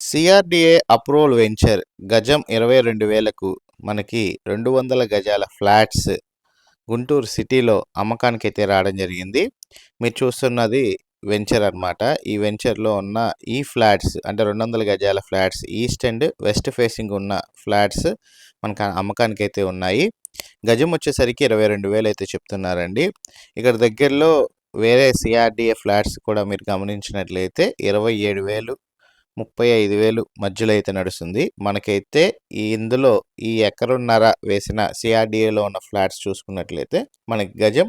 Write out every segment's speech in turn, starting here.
CRDA approval venture గజం ఇరవై రెండు వేలకు మనకి రెండు వందల గజాల ఫ్లాట్స్ గుంటూరు సిటీలో అమ్మకానికి అయితే రావడం జరిగింది. మీరు చూస్తున్నది వెంచర్ అన్నమాట. ఈ వెంచర్లో ఉన్న ఈ ఫ్లాట్స్ అంటే రెండు వందల గజాల flats east and west facing ఉన్న ఫ్లాట్స్ మనకు అమ్మకానికి అయితే ఉన్నాయి. గజం వచ్చేసరికి ఇరవై రెండు వేలు అయితే చెప్తున్నారండి. ఇక్కడ దగ్గరలో వేరే సిఆర్డిఏ ఫ్లాట్స్ కూడా మీరు గమనించినట్లయితే ఇరవై ఏడు వేలు ముప్పై ఐదు వేలు మధ్యలో అయితే నడుస్తుంది. మనకైతే ఈ ఇందులో ఈ ఎకరున్నర వేసిన సిఆర్డిఏలో ఉన్న ఫ్లాట్స్ చూసుకున్నట్లయితే మనకి గజం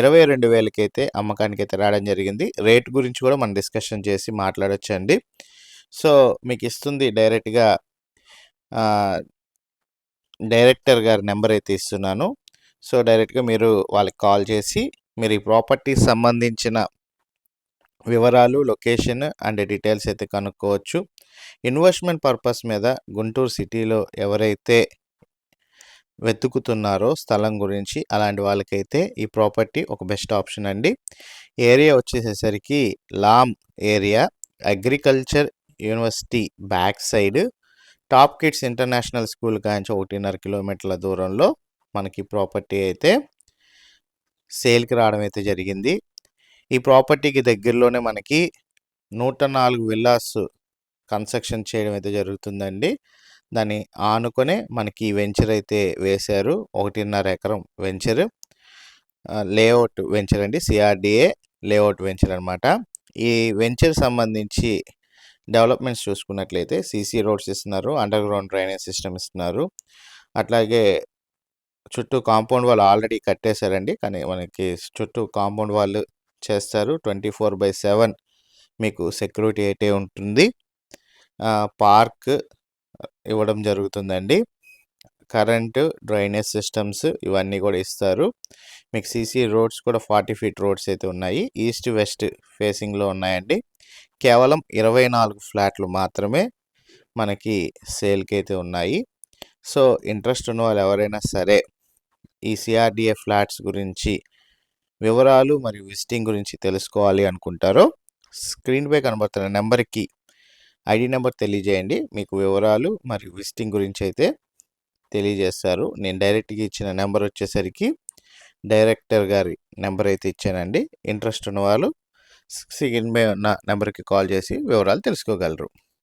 ఇరవై రెండు వేలకైతే అమ్మకానికి అయితే రావడం జరిగింది. రేట్ గురించి కూడా మనం డిస్కషన్ చేసి మాట్లాడొచ్చండి. సో మీకు ఇస్తుంది డైరెక్ట్గా డైరెక్టర్ గారి నెంబర్ అయితే ఇస్తున్నాను. సో డైరెక్ట్గా మీరు వాళ్ళకి కాల్ చేసి మీరు ఈ ప్రాపర్టీ సంబంధించిన వివరాలు లొకేషన్ అండ్ డీటెయిల్స్ అయితే కనుక్కోవచ్చు. ఇన్వెస్ట్మెంట్ పర్పస్ మీద గుంటూరు సిటీలో ఎవరైతే వెతుకుతున్నారో స్థలం గురించి అలాంటి వాళ్ళకైతే ఈ ప్రాపర్టీ ఒక బెస్ట్ ఆప్షన్ అండి. Area వచ్చేసేసరికి Lam area agriculture university back side top kids international school కాంచి ఒకటిన్నర కిలోమీటర్ల దూరంలో మనకి ప్రాపర్టీ అయితే సేల్కి రావడం అయితే జరిగింది. ఈ ప్రాపర్టీకి దగ్గరలోనే మనకి నూట నాలుగు విల్లాస్ కన్స్ట్రక్షన్ చేయడం అయితే జరుగుతుందండి. దాన్ని ఆనుకొనే మనకి వెంచర్ అయితే వేశారు. ఒకటిన్నర ఎకరం వెంచర్. లేఅవుట్ వెంచర్ అండి సిఆర్డిఏ లేఅవుట్ వెంచర్ అనమాట ఈ వెంచర్ సంబంధించి డెవలప్మెంట్స్ చూసుకున్నట్లయితే సీసీ రోడ్స్ ఇస్తున్నారు అండర్ గ్రౌండ్ డ్రైనేజ్ సిస్టమ్ ఇస్తున్నారు. అట్లాగే చుట్టూ కాంపౌండ్ వాళ్ళు ఆల్రెడీ కట్టేశారండి కానీ మనకి చుట్టూ కాంపౌండ్ వాళ్ళు చేస్తారు. ట్వంటీ ఫోర్ బై సెవెన్ మీకు సెక్యూరిటీ అయితే ఉంటుంది. పార్క్ ఇవ్వడం జరుగుతుందండి. కరెంటు డ్రైనేజ్ సిస్టమ్స్ ఇవన్నీ కూడా ఇస్తారు. మీకు సీసీ రోడ్స్ కూడా ఫార్టీ ఫీట్ రోడ్స్ అయితే ఉన్నాయి. ఈస్ట్ వెస్ట్ ఫేసింగ్లో ఉన్నాయండి. కేవలం ఇరవై నాలుగు ఫ్లాట్లు మాత్రమే మనకి సేల్కి అయితే ఉన్నాయి. సో ఇంట్రెస్ట్ ఉన్న వాళ్ళు ఎవరైనా సరే ఈ సిఆర్డిఏ ఫ్లాట్స్ గురించి వివరాలు మరియు విజిటింగ్ గురించి తెలుసుకోవాలి అనుకుంటారో స్క్రీన్పై కనబడుతున్న నెంబర్కి ఐడి నెంబర్ తెలియజేయండి. మీకు వివరాలు మరియు విజిటింగ్ గురించి అయితే తెలియజేస్తారు. నేను డైరెక్ట్గా ఇచ్చిన నెంబర్ వచ్చేసరికి డైరెక్టర్ గారి నెంబర్ అయితే ఇచ్చానండి. ఇంట్రెస్ట్ ఉన్న వాళ్ళు స్క్రీన్ మీద ఉన్న నెంబర్కి కాల్ చేసి వివరాలు తెలుసుకోగలరు.